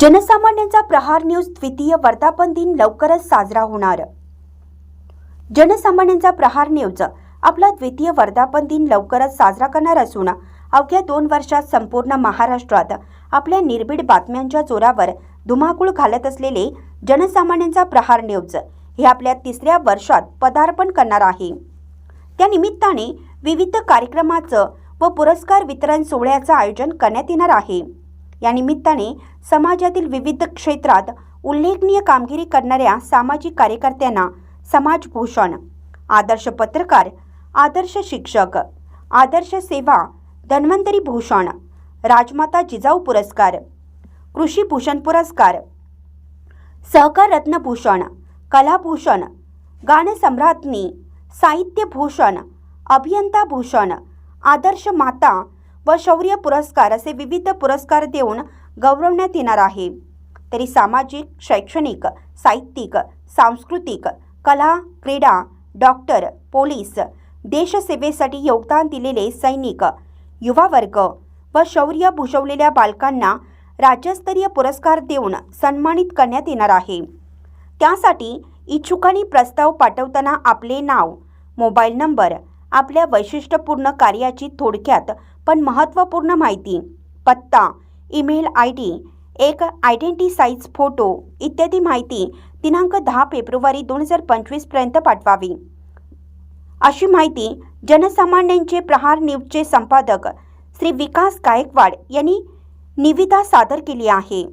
जनसामान्यांचा प्रहार news द्वितीय वर्धापन दिन लवकरच साजरा होणार. जनसामान्यांचा प्रहार न्यूज आपला द्वितीय वर्धापन दिन लवकरच साजरा करणार असून अवघ्या दोन वर्षात संपूर्ण महाराष्ट्रात आपल्या निर्भीड बातम्यांच्या जोरावर धुमाकूळ घालत असलेले जनसामान्यांचा प्रहार न्यूज हे आपल्या तिसऱ्या वर्षात पदार्पण करणार आहे. त्या निमित्ताने विविध कार्यक्रमाचं व पुरस्कार वितरण सोहळ्याचं आयोजन करण्यात येणार आहे. या निमित्ताने समाजातील विविध क्षेत्रात उल्लेखनीय कामगिरी करणाऱ्या सामाजिक कार्यकर्त्यांना समाजभूषण आदर्श पत्रकार आदर्श शिक्षक आदर्श सेवा धन्वंतरी भूषण राजमाता जिजाऊ पुरस्कार कृषी भूषण पुरस्कार सहकार रत्नभूषण कलाभूषण गानसम्राज्ञी साहित्यभूषण अभियंता भूषण आदर्श माता व शौर्य पुरस्कार असे विविध पुरस्कार देऊन गौरवण्यात येणार आहे. तरी सामाजिक शैक्षणिक साहित्यिक सांस्कृतिक कला क्रीडा डॉक्टर पोलीस देशसेवेसाठी योगदान दिलेले सैनिक युवा वर्ग व शौर्य भूषवलेल्या बालकांना राज्यस्तरीय पुरस्कार देऊन सन्मानित करण्यात येणार आहे. त्यासाठी इच्छुकांनी प्रस्ताव पाठवताना आपले नाव मोबाईल नंबर आपल्या वैशिष्ट्यपूर्ण कार्याची थोडक्यात पण महत्त्वपूर्ण माहिती. पत्ता ईमेल आय डी एक आयडेंटी साईज फोटो इत्यादी माहिती दिनांक दहा फेब्रुवारी दोन हजार पंचवीसपर्यंत पाठवावी. अशी माहिती जनसामान्यांचे प्रहार न्यूजचे संपादक श्री विकास गायकवाड यांनी निविदा सादर केली आहे.